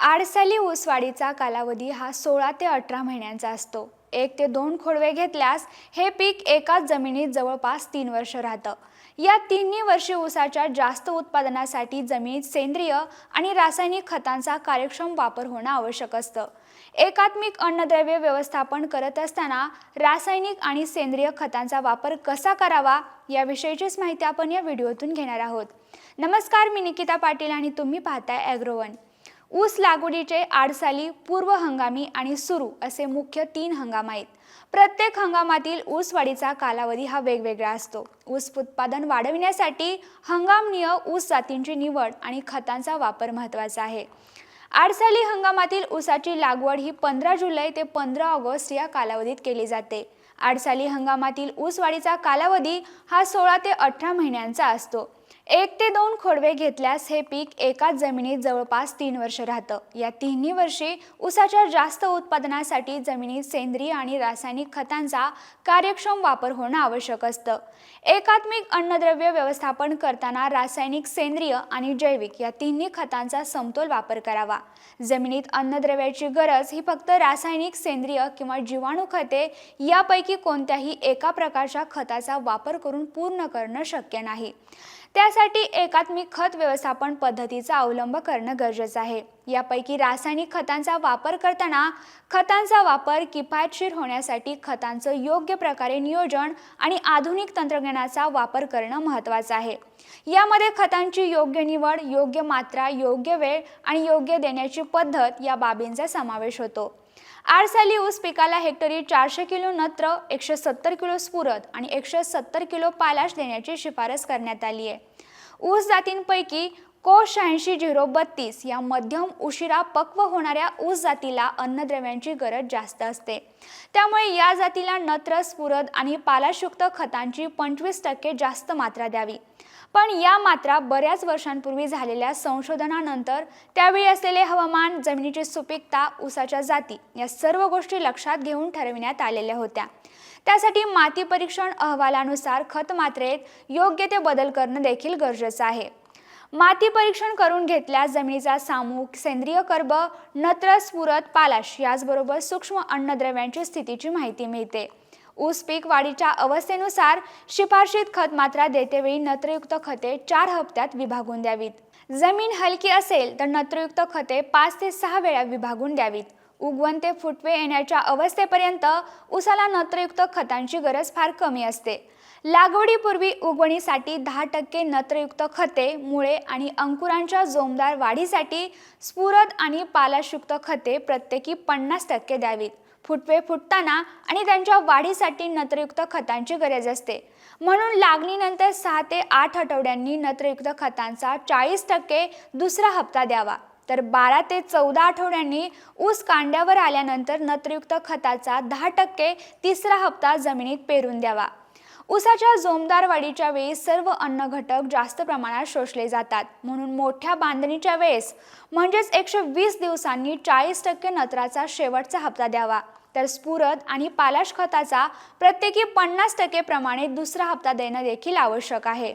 आडसाली ऊसवाढीचा कालावधी हा सोळा ते अठरा महिन्यांचा असतो. एक ते दोन खोडवे घेतल्यास हे पीक एकाच जमिनीत जवळपास तीन वर्ष राहतं. या तिन्ही वर्षी ऊसाच्या जास्त उत्पादनासाठी जमिनीत सेंद्रिय आणि रासायनिक खतांचा कार्यक्षम वापर होणं आवश्यक असतं. एकात्मिक अन्नद्रव्य व्यवस्थापन करत असताना रासायनिक आणि सेंद्रिय खतांचा वापर कसा करावा याविषयीचीच माहिती आपण या व्हिडिओतून घेणार आहोत. नमस्कार मी निकिता पाटील आणि तुम्ही पाहताय ॲग्रोवन ऊस लागवडीचे आडसाली पूर्व हंगामी आणि सुरू असे मुख्य तीन हंगाम आहेत. प्रत्येक हंगामातील ऊस वाढीचा कालावधी हा वेगवेगळा असतो. ऊस उत्पादन वाढविण्यासाठी हंगामनीय ऊस जातींची निवड आणि खतांचा वापर महत्त्वाचा आहे. आडसाली हंगामातील ऊसाची लागवड ही पंधरा जुलै ते पंधरा ऑगस्ट या कालावधीत केली जाते. आडसाली हंगामातील ऊस वाढीचा कालावधी हा सोळा ते अठरा महिन्यांचा असतो. एक ते दोन खोडवे घेतल्यास हे पीक एकाच जमिनीत जवळपास तीन वर्ष राहतं. या तिन्ही वर्षी ऊसाच्या जास्त उत्पादनासाठी जमिनीत सेंद्रिय आणि रासायनिक खतांचा कार्यक्षम वापर होणं आवश्यक असतं. एकात्मिक अन्नद्रव्य व्यवस्थापन करताना रासायनिक सेंद्रिय आणि जैविक या तिन्ही खतांचा समतोल वापर करावा. जमिनीत अन्नद्रव्याची गरज ही फक्त रासायनिक सेंद्रिय किंवा जीवाणू खते यापैकी कोणत्याही एका प्रकारच्या खताचा वापर करून पूर्ण करणं शक्य नाही. त्यासाठी एकात्मिक खत व्यवस्थापन पद्धतीचा अवलंब करणं गरजेचं आहे. यापैकी रासायनिक खतांचा वापर करताना खतांचा वापर किफायतशीर होण्यासाठी खतांचं योग्य प्रकारे नियोजन आणि आधुनिक तंत्रज्ञानाचा वापर करणं महत्त्वाचं आहे. यामध्ये खतांची योग्य निवड योग्य मात्रा योग्य वेळ आणि योग्य देण्याची पद्धत या बाबींचा समावेश होतो. आडसाली ऊस पिकाला हेक्टरी चारशे किलो नत्र एकशे सत्तर किलो स्फुरद आणि एकशे सत्तर किलो पालाश देण्याची शिफारस करण्यात आली आहे. ऊस जातींपैकी को शहाऐंशी झिरो बत्तीस या मध्यम उशिरा पक्व होणाऱ्या ऊस जातीला अन्नद्रव्यांची गरज जास्त असते. त्यामुळे या जातीला नत्र स्फुरद आणि पालाशुक्त खतांची पंचवीस टक्के जास्त मात्रा द्यावी. पण या मात्रा बऱ्याच वर्षांपूर्वी झालेल्या संशोधनानंतर त्यावेळी असलेले हवामान जमिनीची सुपीकता ऊसाच्या जाती या सर्व गोष्टी लक्षात घेऊन ठरविण्यात आलेल्या होत्या. त्यासाठी माती परीक्षण अहवालानुसार खत मात्रेत योग्य ते बदल करणं देखील गरजेचं आहे. माती परीक्षण करून घेतल्यास जमिनीचा सामूहिक सेंद्रिय कर्ब नत्र स्फुरत पालाश याचबरोबर सूक्ष्म अन्नद्रव्यांची स्थितीची माहिती मिळते. ऊस पीक वाढीच्या अवस्थेनुसार शिफारशीत खत मात्रा देतेवेळी नत्रयुक्त खते चार हप्त्यात विभागून द्यावीत. जमीन हलकी असेल तर नत्रयुक्त खते पाच ते सहा वेळा विभागून द्यावीत. उगवण ते फुटवे येण्याच्या अवस्थेपर्यंत ऊसाला नत्रयुक्त खतांची गरज फार कमी असते. लागवडीपूर्वी उगवणीसाठी दहा टक्के नत्रयुक्त खते मुळे आणि अंकुरांच्या जोमदार वाढीसाठी स्फुरद आणि पालाशयुक्त खते प्रत्येकी पन्नास टक्के द्यावीत. फुटवे फुटताना आणि त्यांच्या वाढीसाठी नत्रयुक्त खतांची गरज असते. म्हणून लागणीनंतर सहा ते आठ आठवड्यांनी नत्रयुक्त खतांचा चाळीस टक्के दुसरा हप्ता द्यावा. तर बारा ते चौदा आठवड्यांनी ऊस कांड्यावर आल्यानंतर नत्रयुक्त खताचा दहा टक्के तिसरा हप्ता जमिनीत पेरून द्यावा. ऊसाच्या जोमदार वाढीच्या वेळी सर्व अन्न घटक जास्त प्रमाणात शोषले जातात. म्हणून मोठ्या बांधणीच्या वेळेस म्हणजेच एकशे वीस दिवसांनी चाळीस टक्के नत्राचा शेवटचा हप्ता द्यावा. तर स्फुरद आणि पालाश खताचा प्रत्येकी पन्नास टक्के प्रमाणे दुसरा हप्ता देणं देखील आवश्यक आहे.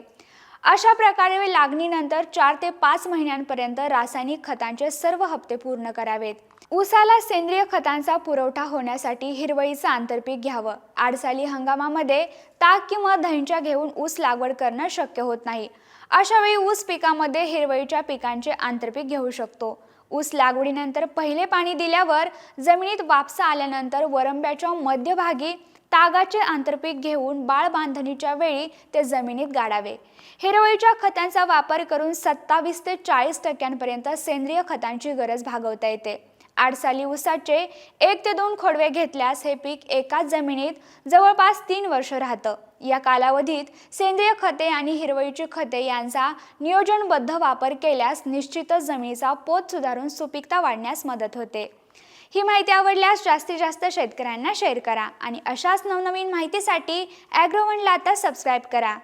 अशा प्रकारे लागणीनंतर चार ते पाच महिन्यांपर्यंत रासायनिक खतांचे सर्व हप्ते पूर्ण करावेत. ऊसाला सेंद्रिय खतांचा पुरवठा होण्यासाठी हिरवळीचं आंतरपीक घ्यावं. आडसाली हंगामामध्ये ताक किंवा दहींच्या घेऊन ऊस लागवड करणं शक्य होत नाही. अशावेळी ऊस पिकामध्ये हिरवळीच्या पिकांचे आंतरपीक घेऊ शकतो. ऊस लागवडीनंतर पहिले पाणी दिल्यावर जमिनीत वापसा आल्यानंतर वरंब्याच्या मध्यभागी तागाचे आंतरपीक घेऊन बाळ बांधणीच्या वेळी ते जमिनीत गाडावे. हिरवळीच्या खतांचा वापर करून सत्तावीस ते चाळीस टक्क्यांपर्यंत सेंद्रिय खतांची गरज भागवता येते. आडसाली ऊसाचे एक ते दोन खोडवे घेतल्यास हे पीक एकाच जमिनीत जवळपास तीन वर्ष राहतं. या कालावधीत सेंद्रिय खते आणि हिरवळीची खते यांचा नियोजनबद्ध वापर केल्यास निश्चितच जमिनीचा पोत सुधारून सुपीकता वाढण्यास मदत होते. ही माहिती आवडल्यास जास्तीत जास्त शेतकऱ्यांना शेअर करा आणि अशाच नवनवीन माहितीसाठी ॲग्रोवनला आता सबस्क्राईब करा.